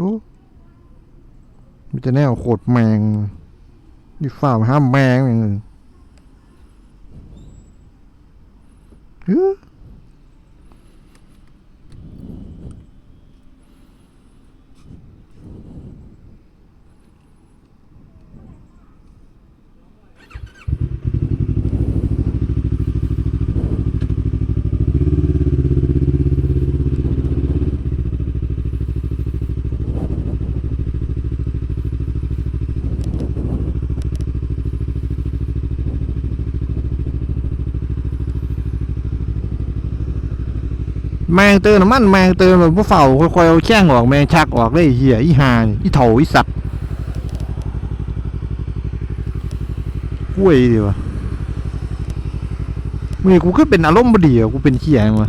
ดูมีแต่แนวโคตรแมงยี่ฝ่าห้ามแมงอย่างเงี้ย แมงเตือนน้ำมันแมงเตือนแบบผู้เฝ้าค่อยๆเอาแข้งออกแมงชักออกเลยไอ้เหี้ยอีหานี่อีเถาอีสัตว์กล้วยดีวะมึงกูก็เป็นอารมณ์บดีอะกูเป็นเหี้ยมา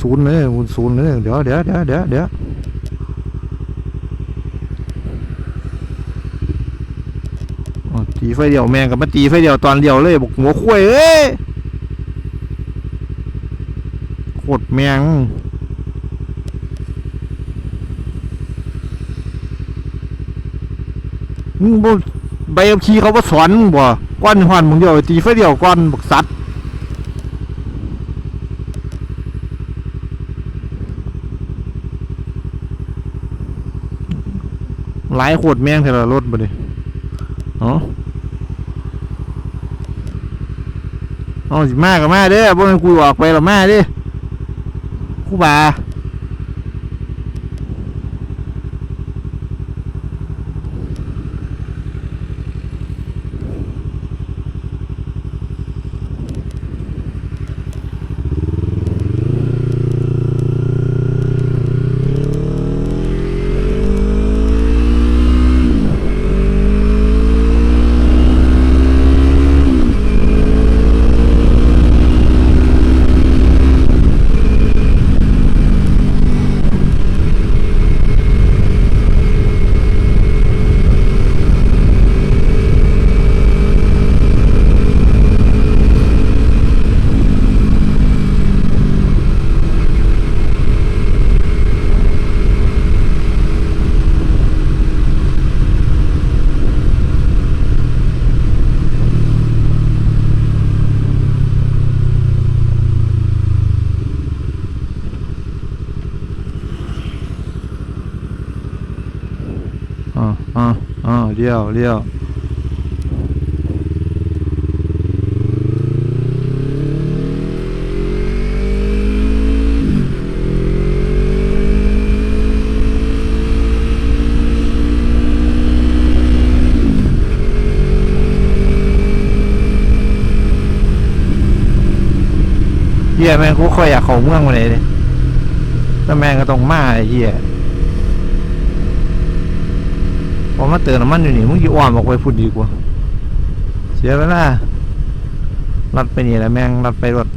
ศูนย์เลยกูศูนย์เลยเดี๋ยวเดี๋ยวเดี๋ยวเดี๋ยวเดี๋ยวตีไฟเดียวแมงกับมาตีไฟเดียวตอนเดียวเลยบอกหัวกล้ยเอ้ย โคตรแมงมึงบ่ใบขับขี่เขาบ่สอนมึงบ่ก้อนหอนมึงเดียวตีไฟเดียวก้อนบักสัตว์หลายโคตรแมงเท่าละรถบ่ดิเอ๋อเอาสิมากกับมาเด้อบ่แม่นกูออกไปหรอกมาเด้ค รูบาอ่าอ่าอ่า เลี้ยวเลี้ยวเหี้ยแม่งกูค่อยอยากเข้าเมืองมาเลยดิแล้วแม่งก็ต้องมาไอ้เหี้ย พ อมาเติมน้ำมันอยู่นี่มึงกี่อ้อมออกไปพูดดีกว่า เสียเวลารัดไปนี่แหละแมงรัดไปรถ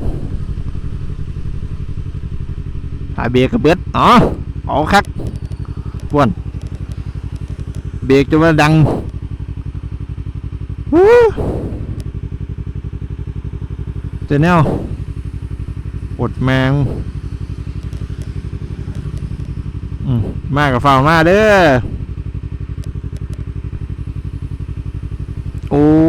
หาเบรกกระเบิดอ๋อเอาคักป้วนเบรกจนว่าดังวู้เจอแนวอดแมงอืมมากับฟ้าวมาเด้อ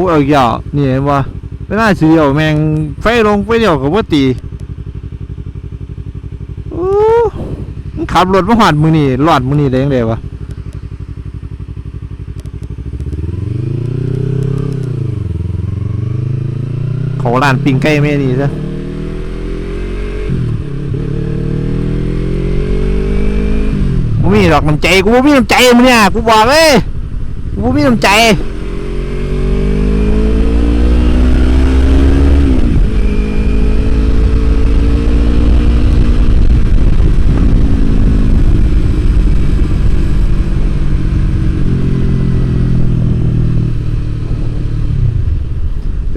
โอ้เอออย่านี่เห็นว่าไม่น่าเสียวแมงไฟลงไฟเดียวกับว่าตีขับรถมาหอดมือนี่หลอดมือนี่ได้ยังไงวะขาร้านปิงไก่แม่นี่ซะกูมีดอกน้ำใจกูมีน้ำใจมึงเนี่ยกูบอกเลยกูมีน้ำใจ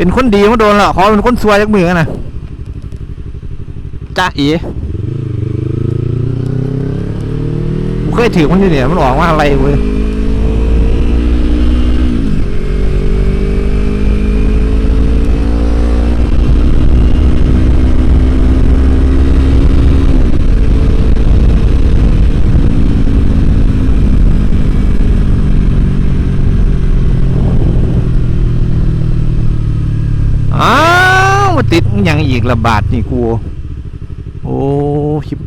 เป็นคนดีมาโดนและขอเป็นคนสวยจากมือกันนะจ้าเอ๋กูเคยถือมันอยู่เนี่ยมันออกว่าอะไรเว้ย มันยังอีกระบาดนี่กูโอ้ชิบ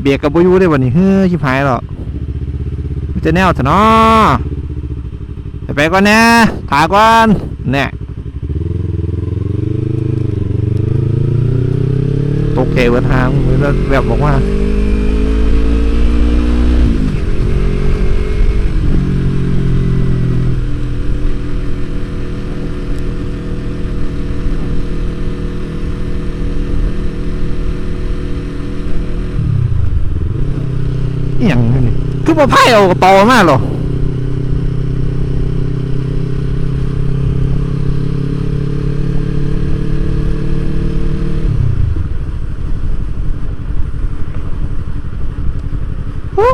เบียกกับบุยูได้วันนี้เฮ้ยชิบหายหรอกจะแนวเถอะเนาะไปก่อนนะถาก่อนแน่ตกใจเวทางแล้วแบบบอกว่า อหย่าง นี้นี่คือมาไพ่เอากระเป๋ามากหรอโอ้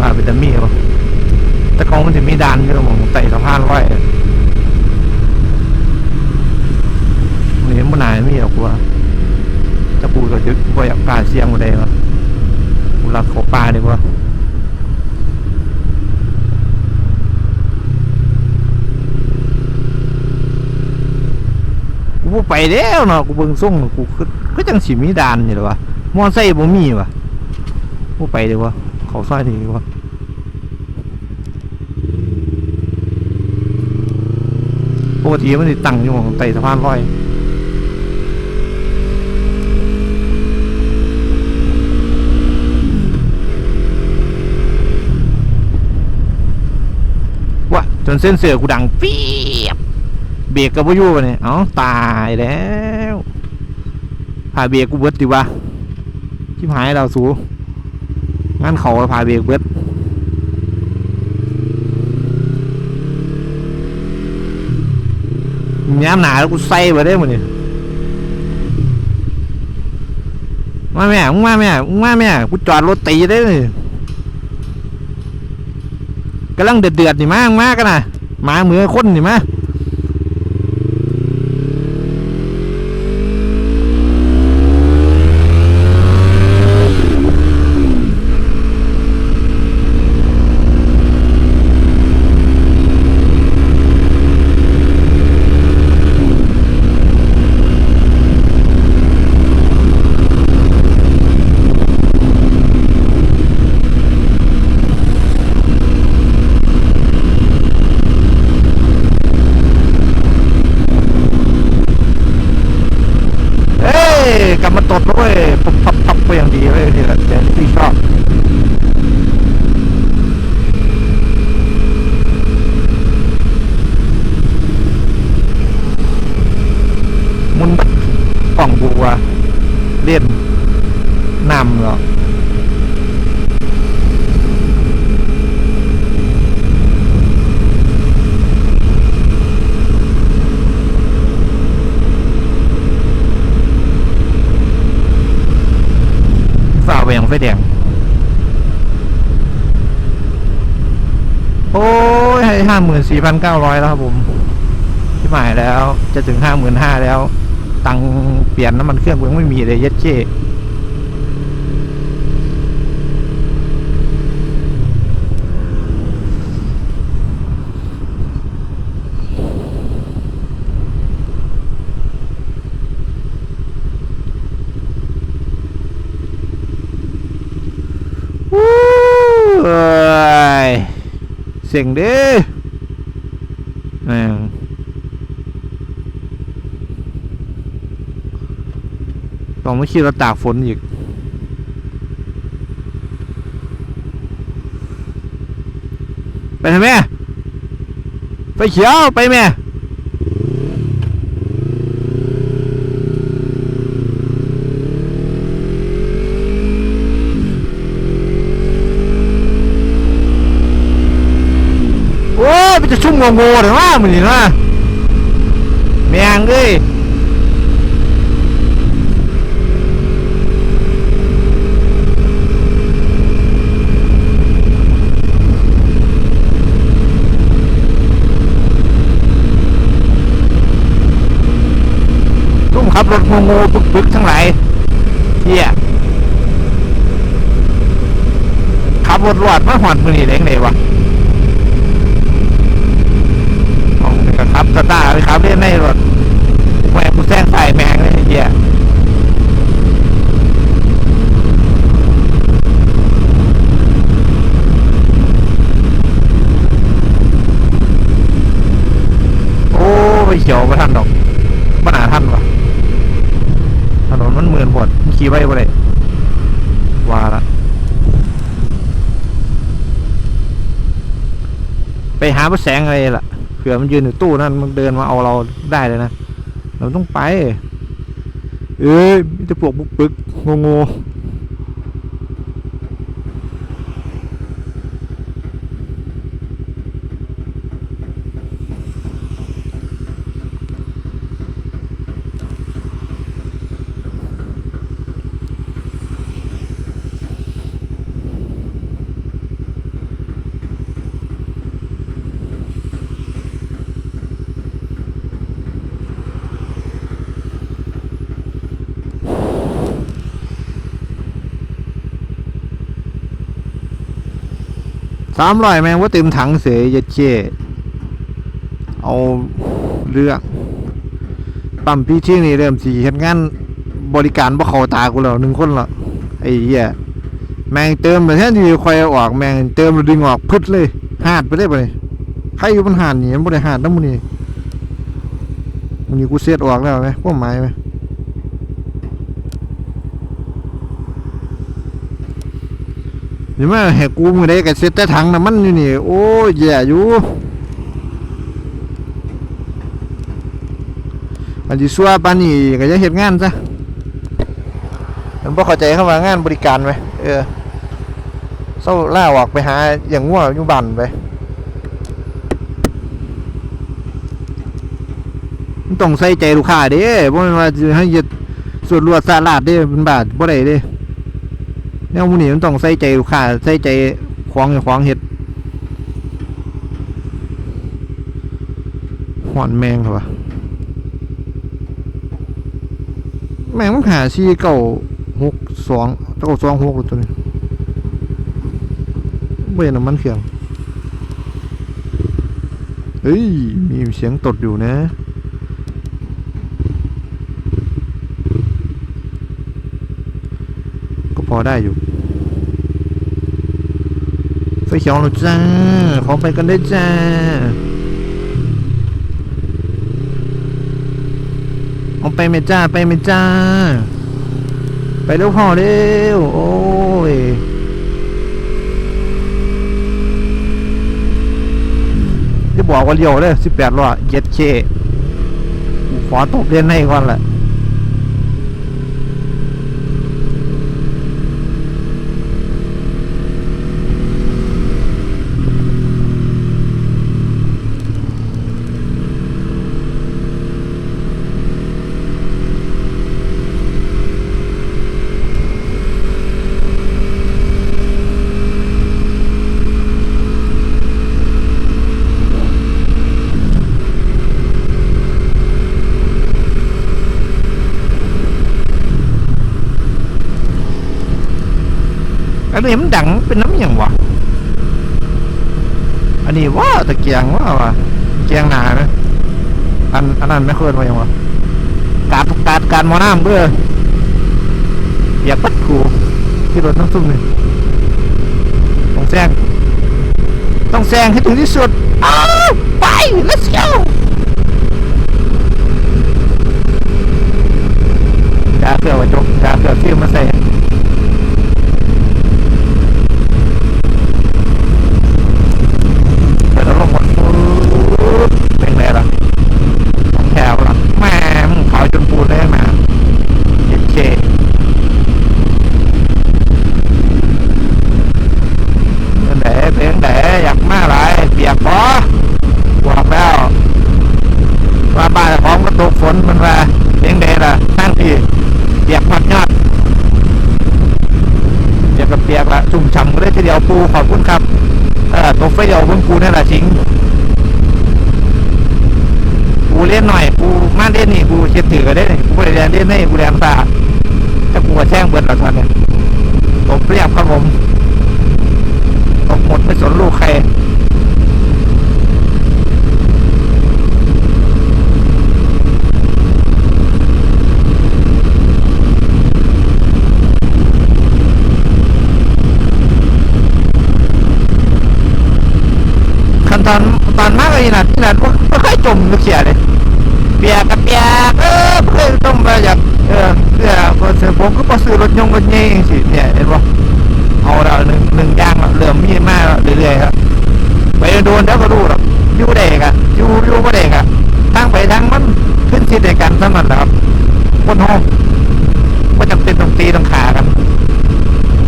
มาเป็นดัมมี่เหรอแต่กองมันจะมีดานอยู่หมองไต่สะพานไว้มันเห็นมันนายไม่หรอกว่าจะ กูอยากกล้าเสียงมาได้วะกูรักเขาปลาดีกว่ากูไปแล้วเนาะกูเบิ่งส่งกูคือคือจังสิมีดานนี่แหละวะมอไซค์บ่มีวะบ่ไปดีกว่าเขาซอยดีกว่าปกติมันสิตั้งอยู่ของไต่สะพานลอย วะ จนเส้นเสือกูดังเปี๊บเบรกกับพายุเนี่ยเอ้าตายแล้วพาเบรกกูเบิดดีวะชิบหายเราสูงั้นเขาพาเบรกเบิดย้ำหนาแล้วกูใส่ไปได้หมดเนี่ยมาแม่มาแม่มาแม่กูจอดรถตีได้เลย กำลังเดือดเดือดๆนี่มามากันนะมาเหมือคนนี่มาเอ้ยกลับมาตดด้วยปุ๊บปับปับไปอย่างดีเลยนี่แหละแต่ที่ชอบมุนกล่องบัวเล่นนำเหรอ ฝ่าไปยังไฟแดง โอ้ยให้ห้าหมื่นสี่พันเก้าร้อยแล้วครับผมที่หมายแล้ว จะถึงห้าหมื่นห้าแล้ว ตังเปลี่ยนน้ำมันเครื่องกูยังไม่มีเลยเย็ดเจวู้เอ้ย เสียงเด้แม่งต้องไม่คิดว่าตากฝนอีก ไปทำไม ไปเขียว ไปแม่ ยมันจะชุ่มงงๆเลยว่ามึงนี่นะแมงเอ้ยตุ้มขับรถงงๆปึกๆทั้งหลายเฮียขับรถรอดมาหอดมือนี่เล้งเลยวะ ขับสตาร์เลยครับเล่นในรถแหวกกูแซงใส่แมงเลยไอ้เหี้ยโอ้ไปเขียวมาทันดอกบ้านาทันวะถนนมันเหมือนบดมันขี่ไว้บ่ได้ว่าละไปหาพระแสงอะไรล่ะ ผื่อมันยืนอยู่ตู้นั่นมันเดินมาเอาเราได้เลยนะ เราต้องไป เอ้ยจะปวกบุกปึกงงามร้อยแมงว่าเต็มถังเสียเย็ดเช่เอาเรื่องปั๊มพี่ที่นี่เริ่มสีเห็นงานบริการบ่เข้าตากูแล้วหนึ่งคนละไอ้เหี้ยแมงเติมไปแทนที่คอยออกแมงเติมดึงออกพึดเลยหาดไปเลยไปใครอยู่บนหาดนี่มันบ่ได้หาดน้ำมันนี่มันนี่กูเสียดออกแล้วไหมพวกไม้ไหม เดี๋ยวมาแหกกูมือได้กับเซ็ตแต่ถังน้ำมันอยู่นี่ โอ้ยแย่อยู่อันที่ซัวปานนี่ก็จะเฮ็ดงานซะมันบ่เข้าใจคำว่างานบริการไหมเออเศร้าล่าออกไปหาอย่างงัวอยู่บ้านไปมันต้องใส่ใจลูกค้าเด้บ่แม่นว่าให้เฮ็ดส่วนรวดสาลาดเด้เป็นบาทบ่ได้เด้ แนวหมูนี่มันต้องใส่ใจลูกค้าใส่ใจของให้ของเห็ดหอนแมงเหรอวะแมงมันหาซีเก้าหกสองเก้าสองหกตัวนี้เบื่อน้ำมันเครื่องเฮ้ย มีเสียงตดอยู่นะ ก็พอ ได้อยู่ไฟเขียวแล้วจ้าขอไปกันได้จ้าเอาไปไหมจ้าไปไหมจ้า ไปเร็วพอเร็วโอ้ยจะบอกว่าเลี้ยวเลยสิบแปดล้อเย็ดเคกูขอตบเรียนให้ก่อนแหละ อันนี้มันดังเป็นน้ำอย่างวะอันนี้ว่าตะเกียงว่าวะเกียงหนานะอันอันนั้นไม่เคยมาอย่างวะกาดกาดการมอน้ำเพื่ออยากปัดกูที่รถน้ำซุ่มนี่ต้องแซงต้องแซงให้ถึงที่สุดอ้าวไป let's go จ้าเสือวะจกจ้าเสือฟิวมาใส่ กับเปียกละชุ่มฉ่ำเลยทีเดียวปูขอบคุณครับเอ่อตัวเฟียวพุ่ณปูนี่แหละชิงปูเล่นหน่อยปูมาเล่นนี่ปูเช็ดถือก็ได้นี่ปูแรงยนเล่นให้ปูแรงยนตาจะปูแช่งเบิดหรอตอนนี้ผมเรียบครับผมตกหมดไม่สนลูกใคร ตอนตอนมากเลยนะที่นั่นไม่เคยจมลูกเสียเลยเปียกกับเปียกเออเพื่อต้องมาอยากเออเสื้อพอซื้อผมก็พอซื้อรถยงรถเงี้ยสิเนี่ยเห็นปะเอาเราหนึ่งหนึ่งย่างเริ่มมีมากเรื่อยๆครับไปโดนแล้วก็รู้หรอกอยู่เด็กอะอยู่อยู่ก็เด็กอะทางไปทางมันขึ้นสิในกันสมันแหละครับคนห้องก็จำเป็นต้องตีต้องขากัน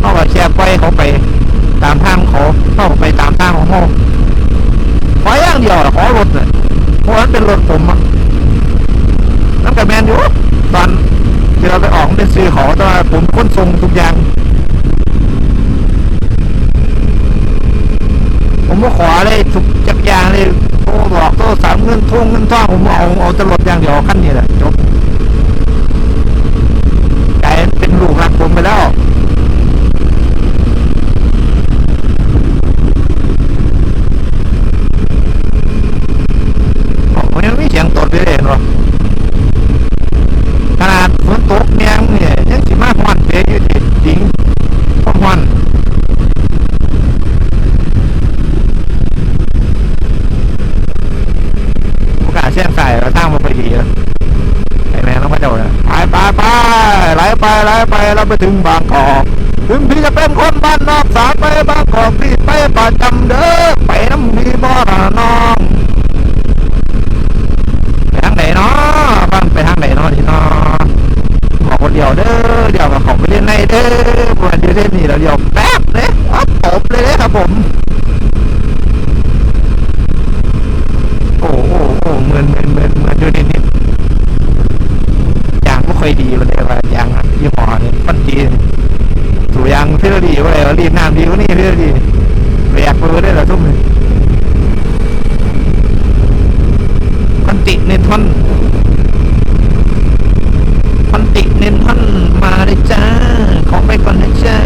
นอกจากแชร์ไปเขาไปตามทางเขาเข้าไปตามทางของเขา ขออย่างเดียวอะขอรถเลยเพราะมันเป็นรถผมอะนั่นกับแมนอยู่ตอนที่เราไปออกเป็นซื้อของแต่ว่าผมค้นส่งทุกอย่าง ผมก็ขอเลยทุกจักอย่างเลยโทรบอกโทรสามเงินทวงเงินทองผมเอาเอา แต่รถอย่างเดียวขั้นนี้แหละจบกลายเป็นลูกรักผมไปแล้ว โอ้ยยังมีเสียงตดด้วยเห็นบ่ขนาดฝนตกเนี่ยเนี่ยยังสิมาฮอนเตะอยู่ดิจริงฮอนฮอนโอกาสเสี่ยงใส่เราทางมาพอดีแล้วไอ้แม่ต้องมาเจ้าเนี่ยไปไปไปไหลไปไหลไปเราไปถึงบางกอกถึงพี่จะเป็นคนบ้านนอกสายไปบางกอกพี่ไปประจำเด้อไปน้ำมีบ่อน้อง ไปทางไหนเนาะบ้านไปทางไหนเนาะนี่เนาะบอกคนเดียวเด้อเดี๋ยวกับของไปเล่นในเด้อปวดเดี๋ยวเล่นนี่แล้วเดี๋ยวแป๊บเลยอ๊อบตบเลยเด้อครับผม โอ้โหโอ้เหมือนเหมือนเหมือนเหมือนดูนิดนิดยางไม่ค่อยดีเลยว่ายางยี่ห้อนี่มันดีสูยางเพื่อดีว่าอะไรวะรีดน้ำดีกว่านี่เพื่อดีแบกมือได้เหรอทุกคน พันติเนนทอนพันติเนนทอนมาเลยจ้า ของไปก่อนนะจ้า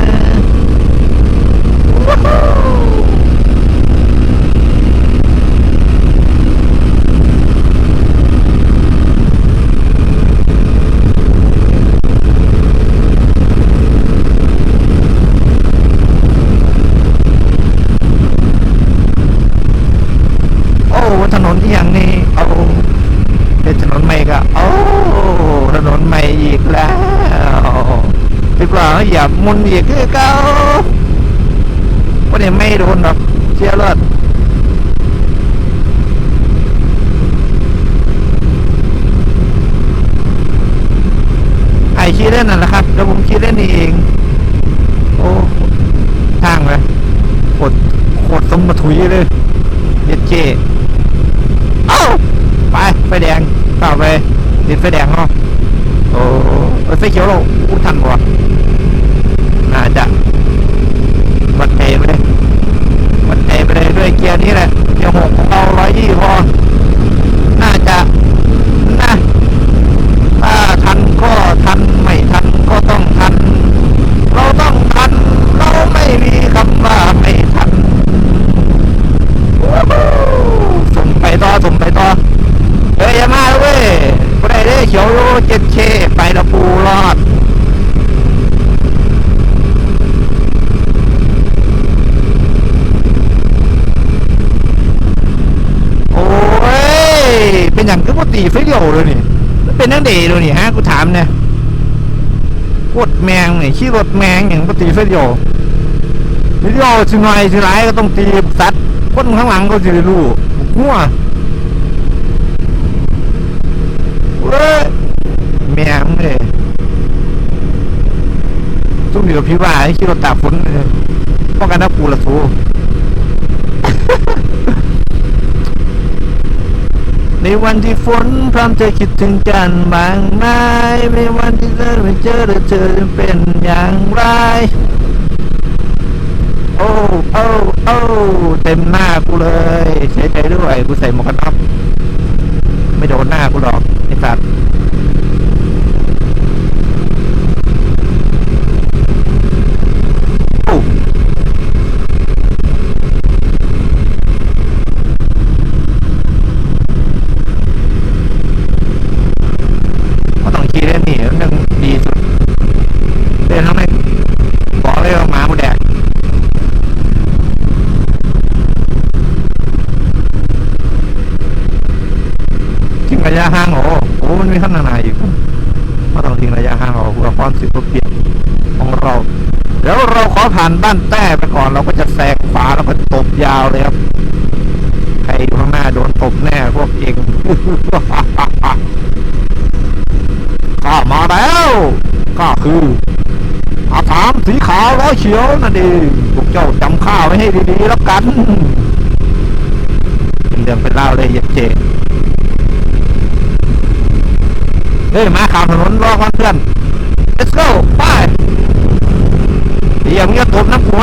ว้าวโอ้ถนนที่ยังนี่เอา เป็นถนนใหม่ก็โอ้ถนนใหม่อีกแล้วดี กว่าอย่ามุนอีกคือเก่าวันนี้ไม่โดนหรอกเชียร์รถไอขี้เล่นนั่นแหละครับแล้วผมขี้เล่นนี่เอง โอ้ทางเลยโคตรโคตรสมมาถุยเลยเย็ดเจเอ้าไปไฟแดงเข้าไปติดไฟแดงเนาะโอ้ไฟเขียวเราอู้ทันบ่น่า จะวัดเตไปเลยวัดเตไปเลยด้วยเกียร์นี้แหละเกียร์หกของเราร้อยยี่พอน่าจะนะถ้าทันก็ทันไม่ทันก็ต้องทัน เราต้องทัน เราไม่มีคำว่าไม่ทัน ส่งไปต่อส่งไปต่อเฮ้ยอย่ามาเว้ยบ่ได้เด้อเขียวโลเจ็ดเคไปละปูรอด โอ้ย เป็นอย่าง ก็ปกติไฟเดียวเลยนี่มันเป็นนังเดย์เลยนี่ฮะกูถามเนี่ยกดแมงนี่ขี้รถแมงอย่างปกติไฟเดียวไฟเดียวสิหน่อยสิร้ายก็ต้องตีสัตว์คนข้างหลังก็สิได้รู้หัวเว้ยแมงเลยซุ่มอยู่กับพี่ว่าให้ขี้รถตากฝนเลยป้องกันน้ำปูละสู ในวันที่ฝนพร้อมจะคิดถึงกันบางไหมในวันที่เธอไม่เจอแล้วเธอจะเป็นอย่างไร โอ้โอ้โอ้เต็มหน้ากูเลยเสียใจด้วยกูใส่หมวกกันน็อกไม่โดนหน้ากูหรอกไอ้สัตว์โอ้ก็ต้องขี่เล่นนี่มันยังดีสุดเล่นทั้งในบอกเลยว่าหมากูแดก ทิ้งระยะห่างโอ้โหมันมีขั้นนานาอีกก็ต้องทิ้งระยะห่างออกเพื่อความสิบเปลี่ยนของเรา เดี๋ยวเรานบ้านแต้ไปก่อน เราก็จะแซงฝาแล้วก็ตบยาวเลยครับใครอยู่ข้างหน้าโดนตบแน่พวกเองข้ามาแล้วข้าคืออาถามสีขาวร้อยเขียวนั่นเองพวกเจ้าจำข้าวไว้ให้ดีๆแล้วกันเป็นเรื่องเป็นเล่าเลยเย็ดเจเฮ้ยมาข่าวถนนรอก่อนเพื่อน let's go ไป เดี๋ยวเงี้ยผมน้ำหัว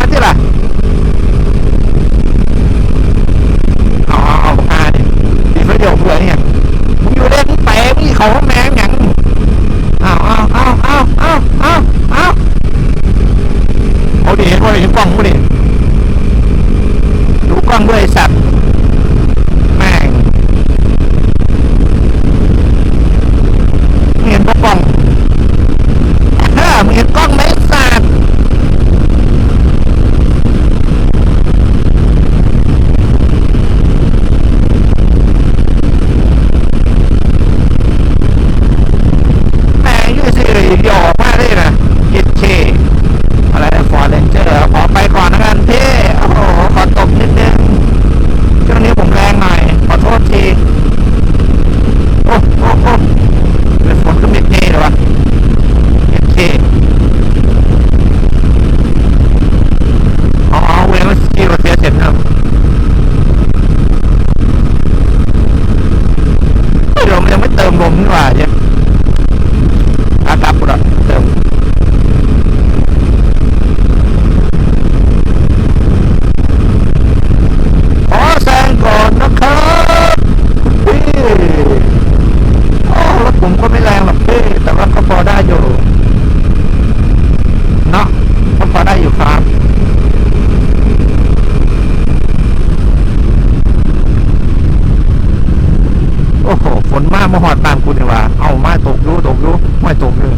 มามาหอดตามกูนี่หว่า เอามาตกอยูตกอยูไม่ตกเลย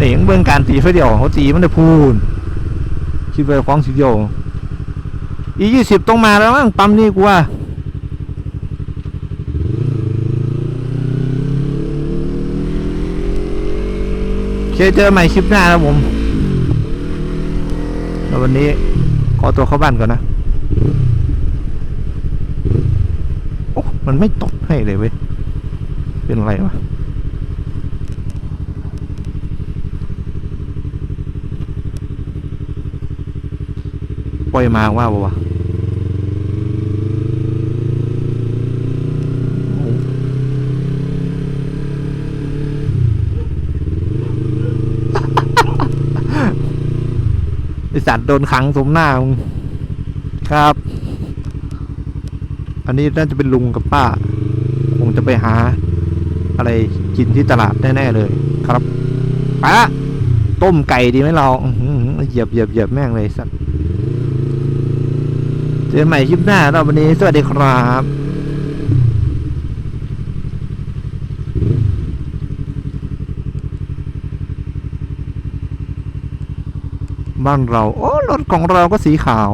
นี่ยังเบื้องการตีไฟเดียวเขาตีมันได้พูนคิดไปฟ้องสีเดียวอียี่สิบต้องมาแล้วมั้งปั๊มนี่กูว่าเคเจอใหม่คลิปหน้าแล้วผมแล้ววันนี้ อตัวเข้าบ้านก่อนนะโอ้มันไม่ตกให้เลยเว้ย เป็นอะไรวะปล่อยมาว่าบ่วะ ไอสัตว์โดนขังสมหน้ามึงครับ อันนี้น่าจะเป็นลุงกับป้า คงจะไปหา อะไรกินที่ตลาดแน่ ๆ เลยครับป้าต้มไก่ดีไหมเราเหยียบเหยียบเหยียบแม่งเลยสัตว์เจอกันใหม่คลิปหน้าเราวันนี้ สวัสดีครับ บ้านเรา โอ้รถของเราก็สีขาว